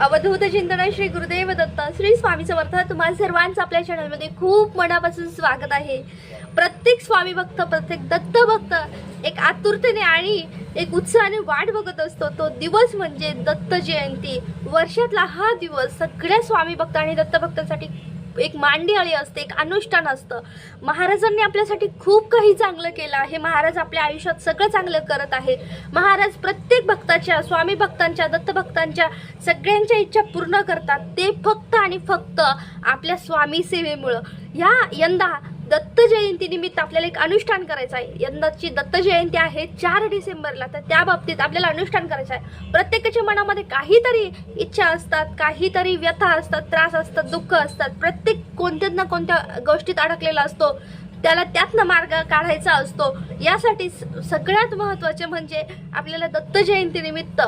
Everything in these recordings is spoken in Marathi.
अवधूत चिंतन श्री गुरुदेव दत्त श्री स्वामी समर्थ तुम्हाला सर्वांचं आपल्या चॅनलमध्ये खूप मनापासून स्वागत आहे. प्रत्येक स्वामी भक्त प्रत्येक दत्त भक्त एक आतुरतेने आणि एक उत्साहाने वाट बघत असतो. तो दिवस म्हणजे दत्त जयंती. वर्षातला हा दिवस सगळ्या स्वामी भक्त आणि दत्त भक्तांसाठी एक मांडी असते एक अनुष्ठान असतं. महाराजांनी आपल्यासाठी खूप काही चांगलं केलं आहे. महाराज आपल्या आयुष्यात सगळं चांगलं करत आहे. महाराज प्रत्येक भक्ताच्या स्वामी भक्तांच्या दत्तभक्तांच्या सगळ्यांच्या इच्छा पूर्ण करतात. ते फक्त आणि फक्त आपल्या स्वामी सेवेमुळं. ह्या यंदा दत्त जयंती निमित्त आपल्याला एक अनुष्ठान करायचं आहे. यंदाची दत्त जयंती आहे चार डिसेंबरला. तर त्या बाबतीत आपल्याला अनुष्ठान करायचं आहे. प्रत्येकाच्या मनामध्ये काहीतरी इच्छा असतात काहीतरी व्यथा असतात त्रास असतात दुःख असतात. प्रत्येक कोणत्या ना कोणत्या गोष्टीत अडकलेला असतो. त्याला त्यातनं मार्ग काढायचा असतो. यासाठी स- सगळ्यात महत्त्वाचे म्हणजे आपल्याला दत्त जयंती निमित्त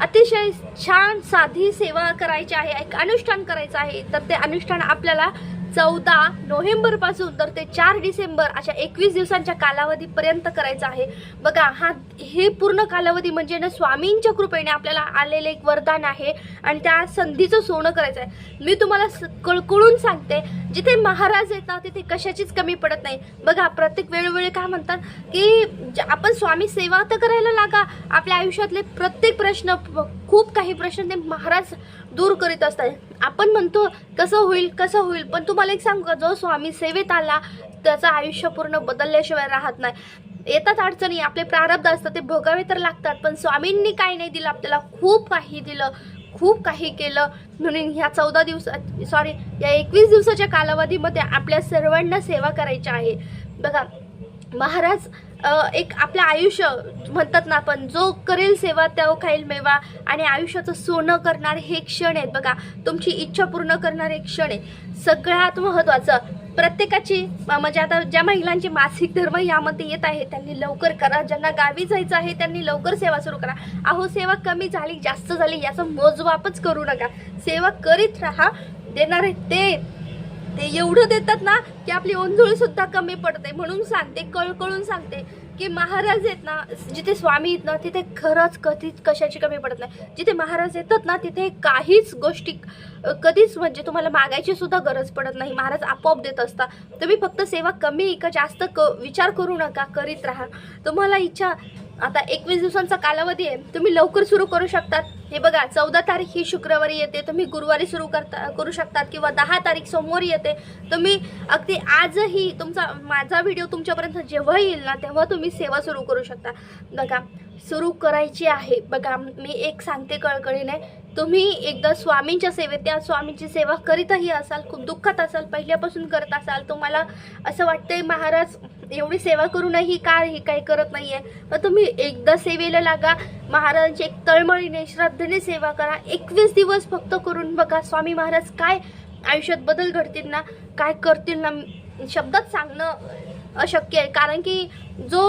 अतिशय छान साधी सेवा करायची आहे एक अनुष्ठान करायचं आहे. तर ते अनुष्ठान आपल्याला चौदा नोव्हेंबरपासून तर ते चार डिसेंबर अशा एकवीस दिवसांच्या कालावधीपर्यंत करायचं आहे. बघा हा हे पूर्ण कालावधी म्हणजे ना स्वामींच्या कृपेने आपल्याला आलेले एक वरदान आहे आणि त्या संधीचं सोनं करायचं आहे. मी तुम्हाला स- कळकळून सांगते जिथे महाराज येतात तिथे कशाचीच कमी पडत नाही. बघा प्रत्येक वेळोवेळी काय म्हणतात की ज- आपण स्वामी सेवा तर करायला लागा आपल्या आयुष्यातले प्रत्येक प्रश्न खूप काही प्रश्न ते महाराज दूर करीत असतात. आपण म्हणतो कसं होईल कसं होईल? पण तुम्हाला एक सांगू का? जो स्वामी सेवेत आला त्याचं आयुष्य पूर्ण बदलल्याशिवाय राहत नाही. येतात अडचणी आपले प्रारब्ध असतात ते भोगावे तर लागतात पण स्वामींनी काही नाही दिलं आपल्याला खूप काही दिलं खूप काही केलं. म्हणून ह्या चौदा दिवसात सॉरी या एकवीस दिवसाच्या कालावधीमध्ये आपल्या सर्वांना सेवा करायची आहे. बघा महाराज एक आपलं आयुष्य म्हणतात ना आपण जो करेल सेवा त्या खाईल मेवा आणि आयुष्याचं सोनं करणारे हे क्षण आहेत. बघा तुमची इच्छा पूर्ण करणारे क्षण आहे सगळ्यात महत्त्वाचं प्रत्येकाची म्हणजे आता ज्या महिलांचे मासिक धर्म यामध्ये येत आहे त्यांनी लवकर करा. ज्यांना गावी जायचं आहे त्यांनी लवकर सेवा सुरू करा. अहो सेवा कमी झाली जास्त झाली याचं मोजवापच करू नका. सेवा करीत राहा देणारे ते. ते एवढं देतात ना की आपली ओंजळ सुद्धा कमी पडते. म्हणून सांगते कळकळून सांगते की महाराज आहेत ना जिथे स्वामी आहेत ना तिथे खरंच कधीच कशाची कमी पडत नाही. जिथे महाराज येतात ना तिथे काहीच गोष्टी कधीच म्हणजे तुम्हाला मागायची सुद्धा गरज पडत नाही. महाराज आपोआप देत असता तुम्ही फक्त सेवा कमी का जास्त क विचार करू नका करीत राहा. तुम्हाला इच्छा आता एकवीस दिवसांचा कालावधी आहे. तुम्ही लवकर सुरू करू शकतात. हे बघा चौदा तारीख ही शुक्रवारी येते. तुम्ही गुरुवारी सुरू करता करू शकतात किंवा दहा तारीख सोमवारी येते. तुम्ही अगदी आजही तुमचा माझा व्हिडिओ तुमच्यापर्यंत जेव्हा येईल ना तेव्हा तुम्ही सेवा सुरू करू शकता. बघा सुरू करायची आहे. बघा मी एक सांगते कळकळीने. तुम्ही एकदा स्वामींच्या सेवेत त्या स्वामींची सेवा करीतही असाल खूप दुःखात असाल पहिल्यापासून करत असाल तुम्हाला असं वाटतंय महाराज एवढी सेवा करूनही का हे काही करत नाही आहे मग तुम्ही एकदा सेवेला लागा. महाराजांची एक तळमळीने श्रद्धेने सेवा करा. एकवीस दिवस फक्त करून बघा स्वामी महाराज काय आयुष्यात बदल घडतील ना काय करतील ना शब्दात सांगणं अशक्य आहे. कारण की जो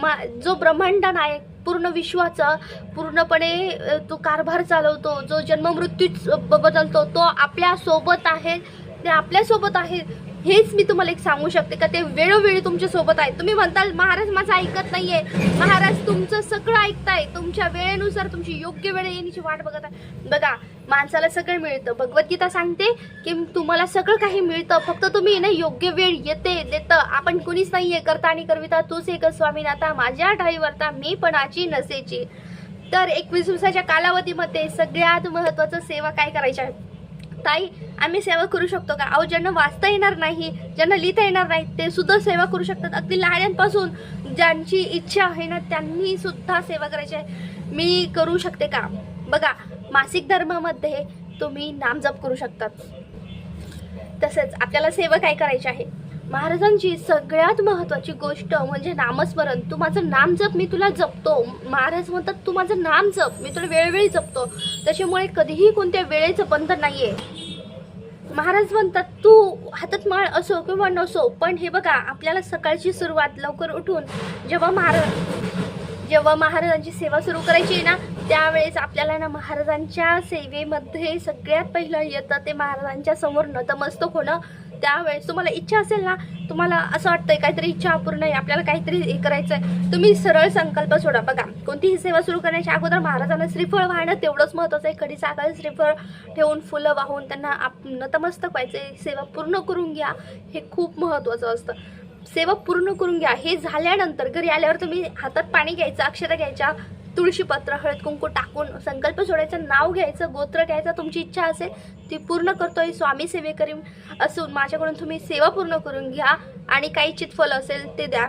मा जो ब्रह्मांड नायक पूर्ण विश्वाचा पूर्णपणे तो कारभार चालवतो जो जन्ममृत्यू बदलतो तो आपल्यासोबत आहे. ते आपल्यासोबत आहे. हेच मी तुम्हाला एक सांगू शकते का ते वेळोवेळी तुमच्यासोबत आहे तुम्ही म्हणताल महाराज माझं ऐकत नाहीये. महाराज तुमचं सगळं ऐकताय. तुमच्या वेळेनुसार तुमची योग्य वेळ येण्याची वाट बघत आहे. बघा माणसाला सगळं मिळतं. भगवद्गीता सांगते की तुम्हाला सगळं काही मिळतं. फक्त तुम्ही ना योग्य वेळ येते देतं. आपण कुणीच नाहीये करता आणि करविता. तूच एक स्वामीनाथा माझ्या ढाईवरता मी पणाची नसेची. तर एकवीस दिवसाच्या कालावधीमध्ये सगळ्यात महत्वाचं सेवा काय करायची आहे? ताई आम्ही सेवा करू शकतो का? अहो ज्यांना वाचता येणार नाही ज्यांना लिहिता येणार नाही ते सुद्धा सेवा करू शकतात. अगदी लहान्यांपासून ज्यांची इच्छा आहे ना त्यांनी सुद्धा सेवा करायची आहे. मी करू शकते का? बघा मासिक धर्मामध्ये तुम्ही नामजप करू शकतात. तसेच आपल्याला सेवा काय करायची आहे? महाराजांची सगळ्यात महत्वाची गोष्ट म्हणजे नामस्मरण. तू माझं नाम जप मी तुला जपतो. महाराज म्हणतात तू माझं नाम जप मी तुला वेळोवेळी जपतो. त्याच्यामुळे कधीही कोणत्या वेळेचं बंधन नाहीये. महाराज म्हणतात तू हातात माळ असो किंवा नसो पण हे बघा आपल्याला सकाळची सुरुवात लवकर उठून जेव्हा महाराज जेव्हा महाराजांची सेवा सुरू करायची आहे ना त्यावेळेस आपल्याला ना महाराजांच्या सेवेमध्ये सगळ्यात पहिलं येतं ते महाराजांच्या समोर नतमस्तक होणं. त्यावेळेस तुम्हाला इच्छा असेल ना तुम्हाला असं वाटतंय काहीतरी इच्छा अपूर्ण आहे आपल्याला काहीतरी हे करायचं आहे तुम्ही सरळ संकल्प सोडा. बघा कोणतीही सेवा सुरू करण्याच्या अगोदर महाराजांना श्रीफळ वाहणं तेवढंच महत्त्वाचं आहे. कधी साखर श्रीफळ ठेवून फुलं वाहून त्यांना आप नतमस्तक व्हायचे सेवा पूर्ण करून घ्या हे खूप महत्त्वाचं असतं. सेवा पूर्ण करून घ्या. हे झाल्यानंतर घरी आल्यावर तुम्ही हातात पाणी घ्यायचं अक्षता घ्यायच्या तुळशीपत्र हळद कुंकू टाकून संकल्प सोडायचं नाव घ्यायचं गोत्र घ्यायचं तुमची इच्छा असेल ती पूर्ण करतोय स्वामी सेवेकरी असून माझ्याकडून तुम्ही सेवा पूर्ण करून घ्या आणि काही चितफल असेल ते द्या.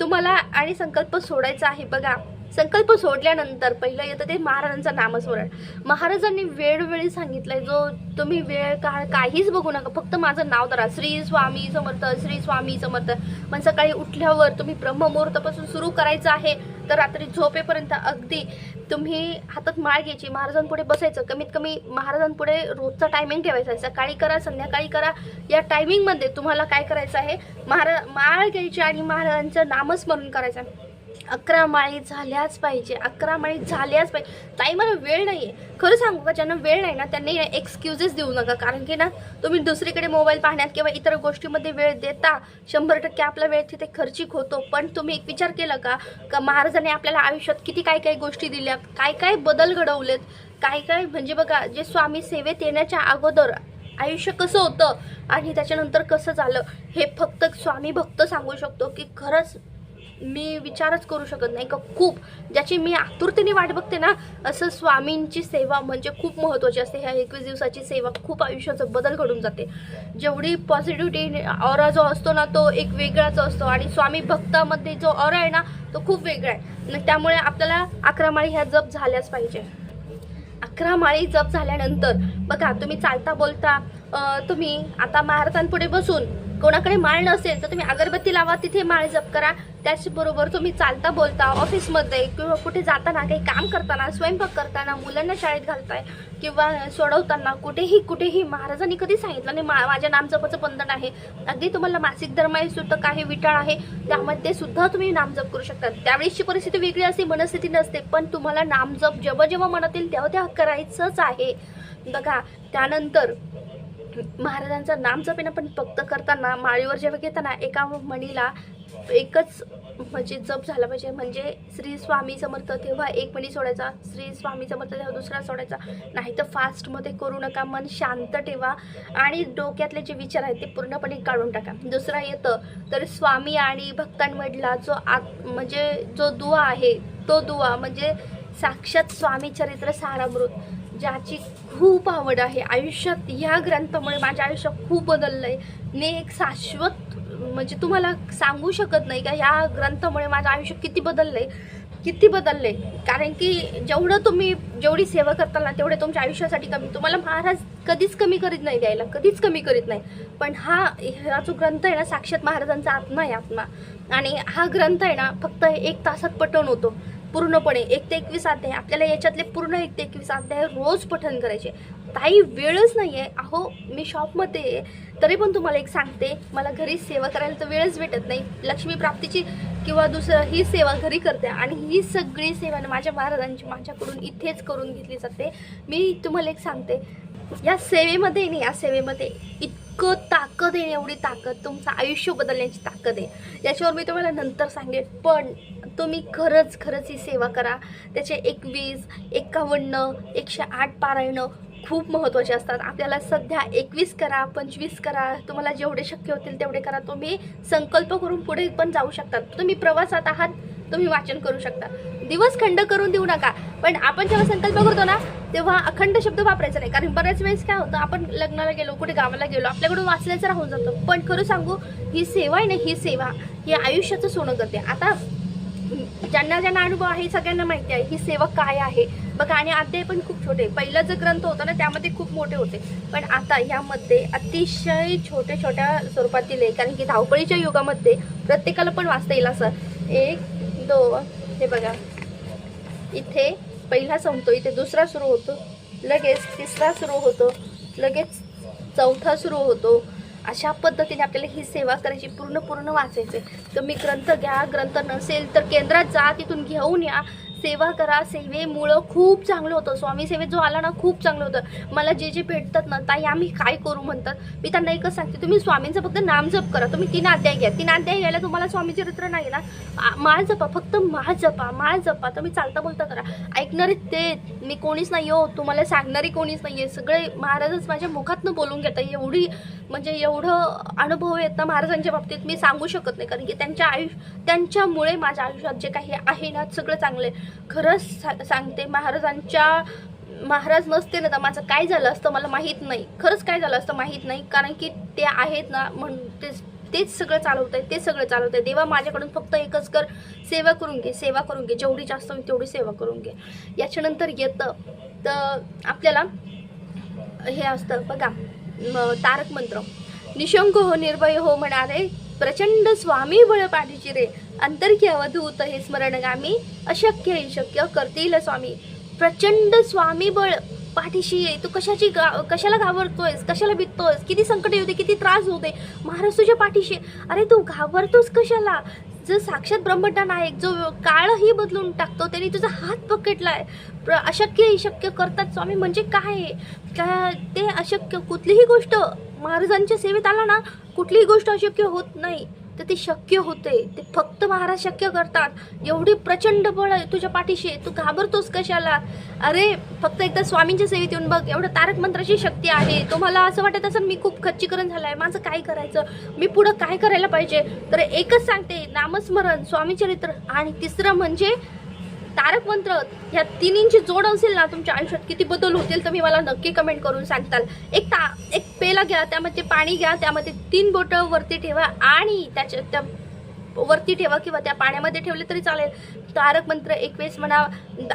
तुम्हाला आणि संकल्प सोडायचा आहे. बघा संकल्प सोडल्यानंतर पहिलं येतं ते महाराजांचं नामस्मरण. महाराजांनी वेळोवेळी सांगितलंय जो तुम्ही वेळ काळ काहीच बघू नका फक्त माझं नाव धरा. श्री स्वामी समर्थ श्री स्वामी समर्थ. पण सकाळी उठल्यावर तुम्ही ब्रह्ममुहूर्तापासून सुरू करायचं आहे. तर रात्री झोपेपर्यंत अगदी तुम्ही हातात माळ घ्यायची महाराजांपुढे बसायचं कमीत कमी महाराजांपुढे रोजचा टायमिंग ठेवायचा आहे. सकाळी करा संध्याकाळी करा या टायमिंगमध्ये तुम्हाला काय करायचं आहे? महाराज माळ घ्यायची आणि महाराजांचं नामस्मरण करायचं आहे. अकरा माळी झाल्याच पाहिजे अकरा माळी झाल्याच पाहिजे. ताई मला वेळ नाही आहे खरं सांगू का ज्यांना वेळ नाही ना त्यांनी एक्सक्युजेस देऊ नका. कारण की ना तुम्ही दुसरीकडे मोबाईल पाहण्यात किंवा इतर गोष्टीमध्ये वेळ देता शंभर टक्के आपला वेळ तिथे खर्चिक होतो. पण तुम्ही एक विचार केला का का महाराजांनी आपल्याला आयुष्यात किती काय काय गोष्टी दिल्या काय काय बदल घडवलेत काय काय म्हणजे बघा जे स्वामी सेवेत येण्याच्या अगोदर आयुष्य कसं होतं आणि त्याच्यानंतर कसं झालं हे फक्त स्वामी भक्त सांगू शकतो की खरंच मी विचारच करू शकत नाही का खूप? ज्याची मी आतुरतेने वाट बघते ना असं स्वामींची सेवा म्हणजे खूप महत्त्वाची असते. ह्या एकवीस दिवसाची सेवा खूप आयुष्याचा बदल घडून जाते. जेवढी पॉझिटिव्हिटी ऑरा जो असतो ना तो एक वेगळाच असतो. आणि स्वामी भक्तामध्ये जो ऑरा आहे ना तो खूप वेगळा आहे. त्यामुळे आपल्याला अकरा माळी ह्या जप झाल्याच पाहिजे. अकरा माळी जप झाल्यानंतर बघा तुम्ही चालता बोलता तुम्ही आता महाराजांपुढे बसून कोणाकडे माळ नसेल तर तुम्ही अगरबत्ती लावा तिथे माळ जप करा. त्याचबरोबर तुम्ही चालता बोलता ऑफिसमध्ये किंवा कुठे जाताना काही काम करताना स्वयंपाक करताना मुलांना शाळेत घालताय किंवा सोडवताना कुठेही कुठेही महाराजांनी कधी सांगितलं नाही मा माझ्या नामजपाचं बंधन आहे. अगदी तुम्हाला मासिक धर्म आहे सुद्धा काही विटाळ आहे त्यामध्ये सुद्धा तुम्ही नामजप करू शकता. त्यावेळेसची परिस्थिती वेगळी असते मनस्थिती नसते पण तुम्हाला नामजप जेव्हा जेव्हा मनातील तेव्हा तेव्हा करायचंच आहे. बघा त्यानंतर महाराजांचं नाम जपेना पण फक्त करताना माळीवर जेव्हा घेताना एका मणीला एकच म्हणजे जप झाला पाहिजे. म्हणजे श्री स्वामी समर्थ तेव्हा एक मणी सोडायचा श्री स्वामी समर्थ तेव्हा दुसरा सोडायचा. नाही तर फास्टमध्ये करू नका मन शांत ठेवा आणि डोक्यातले जे विचार आहेत ते पूर्णपणे काढून टाका. दुसरा येतं तर स्वामी आणि भक्तांमधला जो आत म्हणजे जो दुवा आहे तो दुवा म्हणजे साक्षात स्वामी चरित्र सारामृत. ज्याची खूप आवड आहे. आयुष्यात ह्या ग्रंथामुळे माझ्या आयुष्य खूप बदललं आहे मी एक शाश्वत म्हणजे तुम्हाला सांगू शकत नाही का ह्या ग्रंथामुळे माझं आयुष्य किती बदललं आहे किती बदललंय? कारण की जेवढं तुम्ही जेवढी सेवा करताल ना तेवढे तुमच्या आयुष्यासाठी कमी. तुम्हाला महाराज कधीच कमी करीत नाही द्यायला कधीच कमी करीत नाही. पण हा हा जो ग्रंथ आहे ना साक्षात महाराजांचा आत्मा आहे आत्मा. आणि हा ग्रंथ आहे ना फक्त एक तासात पटवून होतो. पूर्णपणे एक ते एकवीस अध्याय. आपल्याला याच्यातले पूर्ण एक ते एकवीस अध्याय रोज पठन करायचे. काही वेळच नाही आहे अहो मी शॉपमध्ये आहे. तरी पण तुम्हाला एक सांगते मला घरी सेवा करायला तर वेळच भेटत नाही. लक्ष्मी प्राप्तीची किंवा दुसरं ही सेवा घरी करते आणि ही सगळी सेवा माझ्या महाराजांची माझ्याकडून इथेच करून घेतली जाते. मी तुम्हाला एक सांगते या सेवेमध्ये नाही या सेवेमध्ये इतकं ताकद आहे एवढी ताकद. तुमचं आयुष्य बदलण्याची ताकद आहे. याच्यावर मी तुम्हाला नंतर सांगेन. पण तुम्ही खरंच खरंच ही सेवा करा. त्याचे एकवीस एकावन्न एकशे आठ पारायणं खूप महत्त्वाचे असतात. आपल्याला सध्या एकवीस करा पंचवीस करा तुम्हाला जेवढे शक्य होतील तेवढे करा. तुम्ही संकल्प करून पुढे पण जाऊ शकतात तुम्ही प्रवासात आहात तुम्ही वाचन करू शकता. दिवस खंड करून देऊ नका पण आपण जेव्हा संकल्प करतो ना तेव्हा अखंड शब्द वापरायचा नाही. कारण बऱ्याच वेळेस काय होतं आपण लग्नाला गेलो कुठे गावाला गेलो आपल्याकडून वाचल्याचं राहून जातं. पण खरं सांगू ही सेवा आहे ना ही सेवा ही आयुष्याचं सोनं करते आता ज्यांना ज्यांना अनुभव आहे सगळ्यांना माहिती आहे ही सेवक काय आहे? बघा आणि अध्याय पण खूप छोटे पहिला जो ग्रंथ होता ना त्यामध्ये खूप मोठे होते. पण आता यामध्ये अतिशय छोट्या छोट्या स्वरूपातील आहे. कारण की धावपळीच्या युगामध्ये प्रत्येकाला पण वाचता येईल असं. एक दोन हे बघा. इथे पहिला संपतो इथे दुसरा सुरू होतो. लगेच तिसरा सुरू होतो. लगेच चौथा सुरू होतो. अशा पद्धतीने आपल्याला ही सेवा करायची पूर्ण पूर्ण वाचायचं आहे तुम्ही ग्रंथ घ्या ग्रंथ नसेल तर केंद्रात जा तिथून घेऊन या. सेवा करा सेवेमुळं खूप चांगलं होतं. स्वामी सेवेत जो आला ना खूप चांगलं होतं. मला जे जे भेटतात ना ताई आम्ही काय करू म्हणतात? मी त्यांना एकच सांगते तुम्ही स्वामींचं फक्त नाम जप करा. तुम्ही तीन अध्याय घ्या. तीन अध्याय घ्यायला तुम्हाला स्वामी चरित्र नाही ना? माळ जपा फक्त माळ जपा माळ जपा. तुम्ही चालता बोलता करा. ऐकणारे ते मी कोणीच नाही हो तुम्हाला सांगणारी कोणीच नाही आहे सगळे महाराजच माझ्या मुखातनं बोलून घेतात. एवढी म्हणजे एवढं अनुभव आहेत ना महाराजांच्या बाबतीत मी सांगू शकत नाही. कारण की त्यांच्या आयुष्य त्यांच्यामुळे माझ्या आयुष्यात जे काही आहे ना सगळं चांगलं आहे. खरंच सा- सांगते महाराजांच्या महाराज नसते ना तर माझं काय झालं असतं मला माहीत नाही. खरंच काय झालं असतं माहीत नाही. कारण की ते आहेत ना म्हणून तेच तेच सगळं चालवत आहे ते सगळं चालवत आहे देवा माझ्याकडून फक्त एकच कर सेवा करून घे सेवा करून घे. जेवढी जास्त होईल तेवढी सेवा करून घे. याच्यानंतर येतं. तर आपल्याला हे असतं बघा तारक मंत्र. निशंक हो निर्भय हो म्हणारे प्रचंड स्वामी बळ पाठीची रे. अंतर्की अवधूत हे स्मरणगामी अशक्य हे शक्य करतील स्वामी. प्रचंड स्वामी बळ पाठीशी आहे तू कशाची गा कशाला घाबरतोयस? कशाला भिततोयस? किती संकट येऊ दे किती त्रास होते महाराज तुझ्या पाठीशी. अरे तू घाबरतोस कशाला? जो साक्षात ब्रह्मटा नायक जो काळही बदलून टाकतो त्याने तुझा हात पकडलाय. प्र- अशक्य शक्य करतात स्वामी म्हणजे काय? आहे? काय ते अशक्य? कुठलीही गोष्ट महाराजांच्या सेवेत आला ना कुठलीही गोष्ट अशक्य होत नाही. तर ते शक्य होते ते फक्त महाराज शक्य करतात. एवढी प्रचंड बळ आहे तुझ्या पाठीशी. तू घाबरतोस कशाला? अरे फक्त एकदा स्वामींच्या सेवेत येऊन बघ. एवढं तारक मंत्राची शक्ती आहे. तुम्हाला असं वाटत असं मी खूप खच्चीकरण झालंय. माझं काय करायचं? मी पुढं काय करायला पाहिजे? तर एकच सांगते नामस्मरण स्वामी चरित्र. आणि तिसरं म्हणजे तारक मंत्र ह्या तिन्हींची जोड असेल ना तुमच्या आयुष्यात किती बदल होतील तुम्ही मला नक्की कमेंट करून सांगताल. एक ता एक पेला घ्या त्यामध्ये पाणी घ्या त्यामध्ये तीन बोटं वरती ठेवा आणि त्याच्या त्या वरती ठेवा किंवा त्या पाण्यामध्ये ठेवले तरी चालेल. तारक मंत्र एक वेळेस म्हणा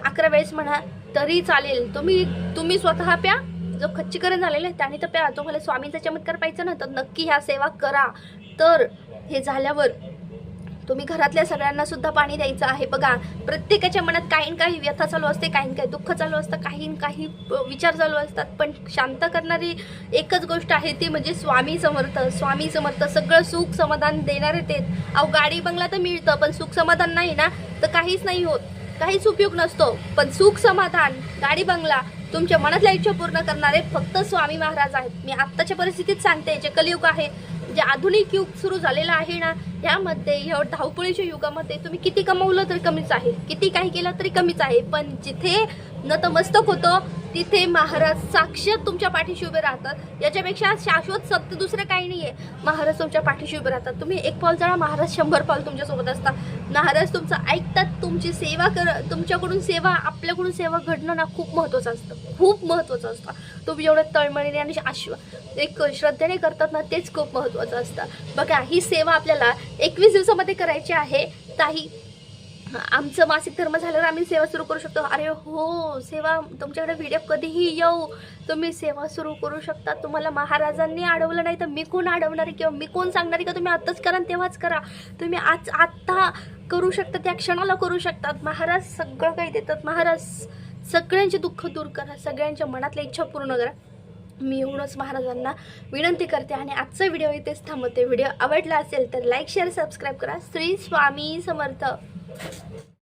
अकरा वेळेस म्हणा तरी चालेल. तुम्ही तुम्ही स्वतः प्या. जो खच्चीकरण झालेलं आहे त्याने तर प्या. तुम्हाला स्वामींचा चमत्कार पाहिजे ना तर नक्की ह्या सेवा करा. तर हे झाल्यावर तुम्ही घरातल्या सगळ्यांना सुद्धा पाणी द्यायचं आहे. बघा प्रत्येकाच्या मनात काही ना काही व्यथा चालू असते काही ना काही दुःख चालू असतं काही ना काही विचार चालू असतात. पण शांत करणारी एकच गोष्ट आहे ती म्हणजे स्वामी समर्थ. स्वामी समर्थ सगळं सुख समाधान देणारे ते. अहो गाडी बंगला तर मिळतं पण सुख समाधान नाही ना तर काहीच नाही होत. काहीच उपयोग नसतो. पण सुख समाधान गाडी बंगला तुमच्या मनातल्या इच्छा पूर्ण करणारे फक्त स्वामी महाराज आहेत. मी आत्ताच्या परिस्थितीत सांगते जे कलियुग आहे जे आधुनिक युग सुरू झालेलं आहे ना यामध्ये या धावपळीच्या युगामध्ये तुम्ही किती कमवलं तरी कमीच आहे. किती काही केलं तरी कमीच आहे. पण जिथे नतमस्तक होतं तिथे महाराज साक्षात तुमच्या पाठीशी उभे राहतात. याच्यापेक्षा शाश्वत सत्य दुसरं काही नाही आहे महाराज तुमच्या पाठीशी उभे राहतात. तुम्ही एक पाऊल जाणार महाराज शंभर पाऊल तुमच्यासोबत असतात. महाराज तुमचं ऐकतात तुमची सेवा कर तुमच्याकडून सेवा आपल्याकडून सेवा घडणं ना खूप महत्त्वाचं असतं. खूप महत्त्वाचं असतं. तुम्ही एवढं तळमळीने आणि आश्व एक श्रद्धेने करतात ना तेच खूप महत्त्वाचं असतं. बघा ही सेवा आपल्याला एकवीस दिवसामध्ये करायची आहे. ताही आमचं मासिक धर्म झाल्यावर आम्ही सेवा सुरू करू शकतो. अरे हो सेवा तुमच्याकडे व्हिडिओ कधीही येऊ. तुम्ही सेवा सुरू करू शकता. तुम्हाला महाराजांनी अडवलं नाही तर मी कोण अडवणार आहे? किंवा मी कोण सांगणार आहे? का तुम्ही आत्ताच करा तेव्हाच करा. तुम्ही आज आत्ता करू शकता त्या क्षणाला करू शकतात महाराज सगळं काही देतात. महाराज सगळ्यांचे दुःख दूर करा. सगळ्यांच्या मनातल्या इच्छा पूर्ण करा. मी एवढंच महाराजांना विनंती करते आणि आजचा व्हिडिओ इथेच थांबवते. व्हिडिओ आवडला असेल तर लाईक शेअर सबस्क्राईब करा. श्री स्वामी समर्थ.